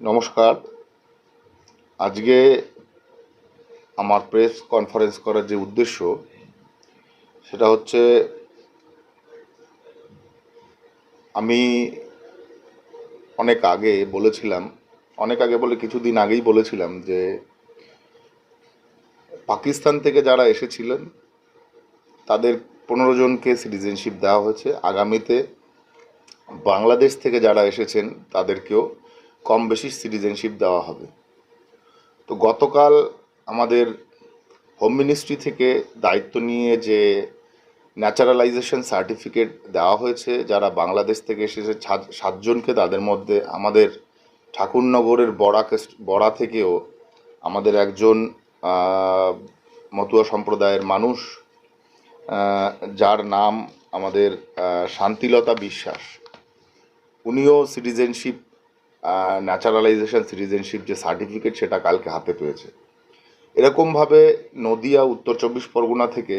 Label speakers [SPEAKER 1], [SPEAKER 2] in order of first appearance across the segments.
[SPEAKER 1] নমস্কার। আজকে আমার প্রেস কনফারেন্স করার যে উদ্দেশ্য, সেটা হচ্ছে আমি অনেক আগে বলেছিলাম, অনেক আগে বলে কিছুদিন আগেই বলেছিলাম যে পাকিস্তান থেকে যারা এসেছিলেন, তাদের পনেরো জনকে সিটিজেনশিপ দেওয়া হয়েছে। আগামীতে বাংলাদেশ থেকে যারা এসেছেন, তাদেরকেও কম বেশি সিটিজেনশিপ দেওয়া হবে। তো গতকাল আমাদের হোম মিনিস্ট্রি থেকে দায়িত্ব নিয়ে যে ন্যাচারালাইজেশন সার্টিফিকেট দেওয়া হয়েছে, যারা বাংলাদেশ থেকে এসেছে সাতজনকে তাদের মধ্যে আমাদের ঠাকুরনগরের বড়া বড়া থেকেও আমাদের একজন মতুয়া সম্প্রদায়ের মানুষ যার নাম আমাদের শান্তিলতা বিশ্বাস। উনিও সিটিজেনশিপ ন্যাচারালাইজেশন সিটিজেনশিপ যে সার্টিফিকেট সেটা কালকে হাতে পেয়েছে। এরকমভাবে নদিয়া, উত্তর চব্বিশ পরগনা থেকে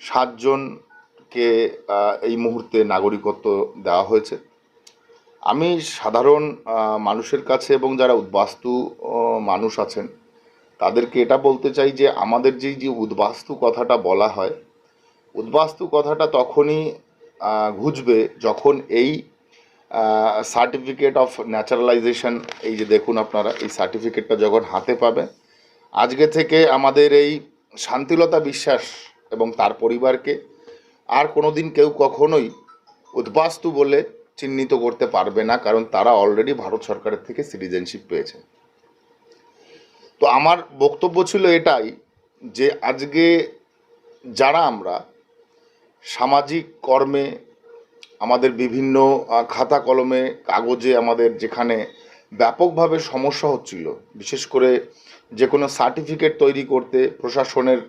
[SPEAKER 1] সাতজনকে এই মুহূর্তে নাগরিকত্ব দেওয়া হয়েছে। আমি সাধারণ মানুষের কাছে এবং যারা উদ্বাস্তু মানুষ আছেন, তাদেরকে এটা বলতে চাই যে আমাদের যেই, যে উদ্বাস্তু কথাটা বলা হয়, উদ্বাস্তু কথাটা তখনই ঘুচবে যখন এই সার্টিফিকেট অফ ন্যাচারালাইজেশন এই যে দেখুন আপনারা, এই সার্টিফিকেটটা যখন হাতে পাবে আজকে থেকে আমাদের এই শান্তিলতা বিশ্বাস এবং তার পরিবারকে আর কোনোদিন কেউ কখনোই উদ্বাস্তু বলে চিহ্নিত করতে পারবে না, কারণ তারা অলরেডি ভারত সরকারের থেকে সিটিজেনশিপ পেয়েছে। তো আমার বক্তব্য ছিল এটাই যে আজকে যারা আমরা সামাজিক কর্মে আমাদের বিভিন্ন খাতা কলমে, কাগজে আমাদের যেখানে ব্যাপকভাবে সমস্যা হচ্ছিল, বিশেষ করে যে কোনো সার্টিফিকেট তৈরি করতে প্রশাসনের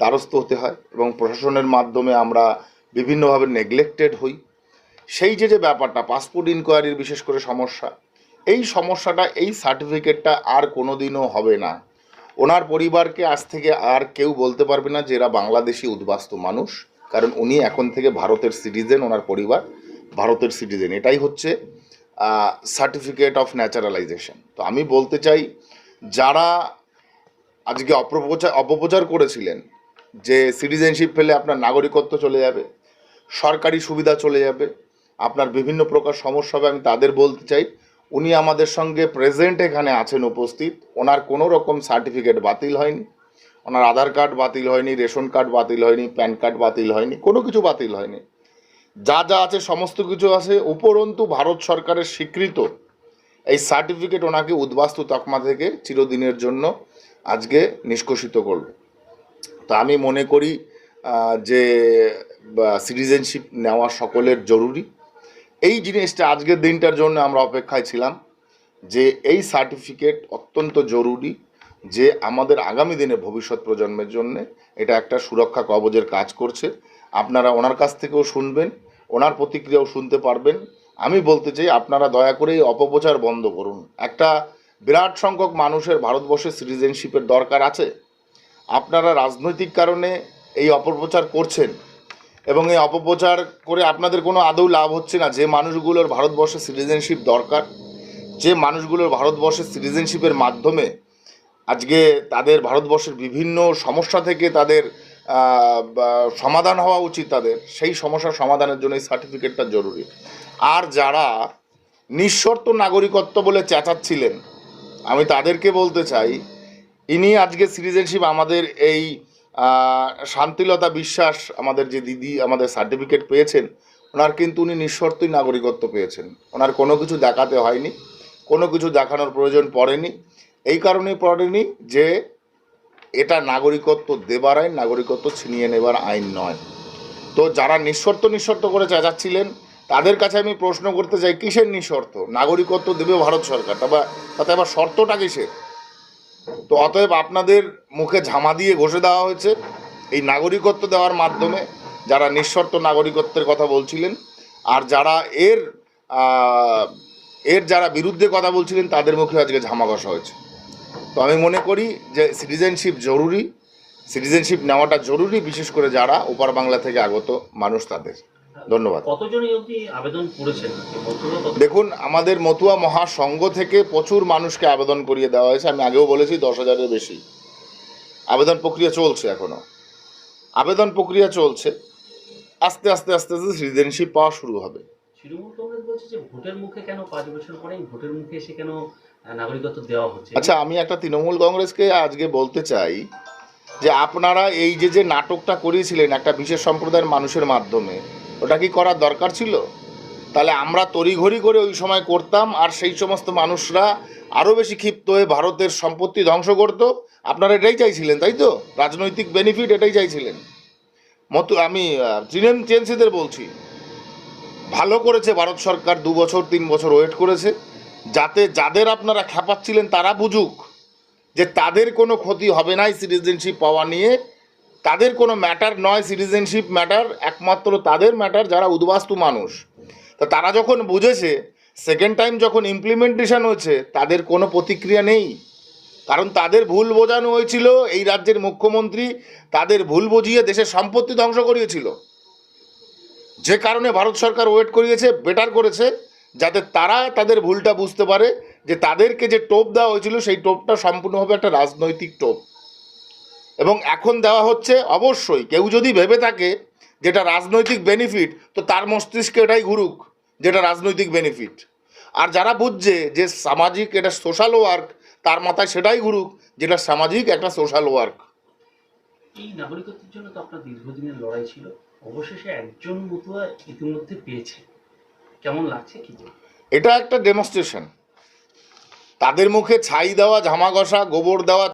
[SPEAKER 1] দ্বারস্থ হতে হয় এবং প্রশাসনের মাধ্যমে আমরা বিভিন্নভাবে নেগলেক্টেড হই। সেই যে যে ব্যাপারটা পাসপোর্ট ইনকোয়ারির বিশেষ করে সমস্যা, এই সমস্যাটা, এই সার্টিফিকেটটা আর কোনোদিনও হবে না। ওনার পরিবারকে আজ থেকে আর কেউ বলতে পারবে না যে এরা বাংলাদেশি উদ্বাস্তু মানুষ। কারণ উনি এখন থেকে ভারতের সিটিজেন ওনার পরিবার ভারতের সিটিজেন এটাই হচ্ছে সার্টিফিকেট অফ ন্যাচারালাইজেশন তো আমি বলতে চাই, যারা আজকে অপপ্রচার অপপ্রচার করেছিলেন যে সিটিজেনশিপ পেলে আপনার নাগরিকত্ব চলে যাবে, সরকারি সুবিধা চলে যাবে, আপনার বিভিন্ন প্রকার সমস্যা হবে, আমি তাদের বলতে চাই, উনি আমাদের সঙ্গে প্রেজেন্ট এখানে আছেন উপস্থিত, ওনার কোনো রকম সার্টিফিকেট বাতিল হয়নি। ওনার আধার কার্ড বাতিল হয়নি, রেশন কার্ড বাতিল হয়নি, প্যান কার্ড বাতিল হয়নি, কোনো কিছু বাতিল হয়নি। যা যা আছে, সমস্ত কিছু আছে, উপরন্তু ভারত সরকারের স্বীকৃত এই সার্টিফিকেট ওনাকে উদ্বাস্তু তকমা থেকে চিরদিনের জন্য আজকে নিষ্কাশিত করবে। তো আমি মনে করি যে সিটিজেনশিপ নেওয়া সকলের জরুরি। এই জিনিসটা আজকের দিনটার জন্য আমরা অপেক্ষায় ছিলাম, যে এই সার্টিফিকেট অত্যন্ত জরুরি। যে আমাদের আগামী দিনে ভবিষ্যৎ প্রজন্মের জন্য এটা একটা সুরক্ষা কবজের কাজ করছে। আপনারা ওনার কাছ থেকেও শুনবেন, ওনার প্রতিক্রিয়াও শুনতে পারবেন। আমি বলতে চাই, আপনারা দয়া করে এই অপপ্রচার বন্ধ করুন। একটা বিরাট সংখ্যক মানুষের ভারতবর্ষে সিটিজেনশিপের দরকার আছে। আপনারা রাজনৈতিক কারণে এই অপপ্রচার করছেন এবং এই অপপ্রচার করে আপনাদের কোনো আদৌ লাভ হচ্ছে না। যে মানুষগুলোর ভারতবর্ষে সিটিজেনশিপ দরকার, যে মানুষগুলোর ভারতবর্ষের সিটিজেনশিপের মাধ্যমে আজকে তাদের ভারতবর্ষের বিভিন্ন সমস্যা থেকে তাদের সমাধান হওয়া উচিত তাদের, সেই সমস্যার সমাধানের জন্য এই সার্টিফিকেটটা জরুরি। আর যারা নিঃশর্ত নাগরিকত্ব বলে চেঁচাচ্ছিলেন, আমি তাদেরকে বলতে চাই, ইনি আজকে সিটিজেনশিপ আমাদের এই শান্তিলতা বিশ্বাস আমাদের যে দিদি আমাদের সার্টিফিকেট পেয়েছেন, ওনার কিন্তু উনি নিঃশর্তই নাগরিকত্ব পেয়েছেন। ওনার কোনো কিছু দেখাতে হয়নি, কোনো কিছু দেখানোর প্রয়োজন পড়েনি। এই কারণেই পড়েনি যে এটা নাগরিকত্ব দেবার আইন, নাগরিকত্ব ছিনিয়ে নেবার আইন নয়। তো যারা নিঃশর্ত নিঃশর্ত করে চেঁচাচ্ছিলেন, তাদের কাছে আমি প্রশ্ন করতে চাই, কিসের নিঃশর্ত? নাগরিকত্ব দেবে ভারত সরকার তবে তাতে আবার শর্তটা কিসের? তো অতএব আপনাদের মুখে ঝামা দিয়ে ঘষে দেওয়া হয়েছে এই নাগরিকত্ব দেওয়ার মাধ্যমে, যারা নিঃশর্ত নাগরিকত্বের কথা বলছিলেন, আর যারা এর এর যারা বিরুদ্ধে কথা বলছিলেন, তাদের মুখে আজকে ঝামা ঘষা হয়েছে। তো আমি মনে করি যে সিটিজেনশিপ জরুরি সিটিজেনশিপ নেওয়াটা জরুরি বিশেষ করে যারা ওপার বাংলা থেকে আগত মানুষ তাদের। ধন্যবাদ। দেখুন আমাদের মতুয়া মহাসংঘ থেকে প্রচুর মানুষকে আবেদন করিয়ে দেওয়া হয়েছে। আমি আগেও বলেছি দশ হাজারের বেশি। আবেদন প্রক্রিয়া চলছে এখনও। আবেদন প্রক্রিয়া চলছে। আস্তে আস্তে আস্তে আস্তে সিটিজেনশিপ পাওয়া শুরু হবে।
[SPEAKER 2] তৃণমূল কংগ্রেস বলছে যে ভোটের মুখে কেন পাঁচ বছর পরেই ভোটের মুখে এসে কেন নাগরিকত্ব দেওয়া হচ্ছে।
[SPEAKER 1] আচ্ছা আমি একটা তৃণমূল কংগ্রেসকে আজকে বলতে চাই যে আপনারা এই যে যে নাটকটা করিয়েছিলেন একটা বিশেষ সম্প্রদায়ের মানুষের মাধ্যমে, ওটা কি করার দরকার ছিল? তাহলে আমরা তড়িঘড়ি করে ওই সময় করতাম আর সেই সমস্ত মানুষরা আরও বেশি ক্ষিপ্ত হয়ে ভারতের সম্পত্তি ধ্বংস করত। আপনারা এটাই চাইছিলেন, তাই তো? রাজনৈতিক বেনিফিট এটাই চাইছিলেন। মতো, আমি তৃণমূল চেন্সিদের বলছি, ভালো করেছে ভারত সরকার, দু বছর, তিন বছর ওয়েট করেছে। যাতে যাদের আপনারা খেপাচ্ছিলেন তারা বুঝুক যে তাদের কোনো ক্ষতি হবে না সিটিজেনশিপ পাওয়া নিয়ে। তাদের কোনো ম্যাটার নয় সিটিজেনশিপ ম্যাটার একমাত্র তাদের ম্যাটার যারা উদ্বাস্তু মানুষ। তো তারা যখন বুঝেছে সেকেন্ড টাইম যখন ইমপ্লিমেন্টেশন হয়েছে, তাদের কোনো প্রতিক্রিয়া নেই। কারণ তাদের ভুল বোঝানো হয়েছিল, এই রাজ্যের মুখ্যমন্ত্রী তাদের ভুল বুঝিয়ে দেশের সম্পত্তি ধ্বংস করিয়েছিল। যে কারণে ভারত সরকার ওয়েট করিয়েছে বেটার করেছে। যাতে তারা তাদের ভুলটা বুঝতে পারে যে তাদেরকে যে টোপ দেওয়া হয়েছিল, সেই টোপটা সম্পূর্ণভাবে একটা রাজনৈতিক টোপ। এবং এখন দেওয়া হচ্ছে অবশ্যই, কেউ যদি ভেবে থাকে যেটা রাজনৈতিক বেনিফিট তো তার মস্তিষ্কে এটাই ঘুরুক যেটা রাজনৈতিক বেনিফিট আর যারা বুঝছে যে সামাজিক এটা সোশ্যাল ওয়ার্ক তার মাথায় সেটাই ঘুরুক যেটা সামাজিক একটা সোশ্যাল ওয়ার্ক
[SPEAKER 2] এই নাগরিকত্বের জন্য তো আপনার দীর্ঘদিনের লড়াই ছিল, অবশেষে একজন মতুয়া ইতিমধ্যে পেয়েছে। কেমন লাগছে কি
[SPEAKER 1] এটা একটা ডেমনস্ট্রেশন তাদের মুখে ছাই দেওয়া ঝামা ঘষা গোবর দেওয়া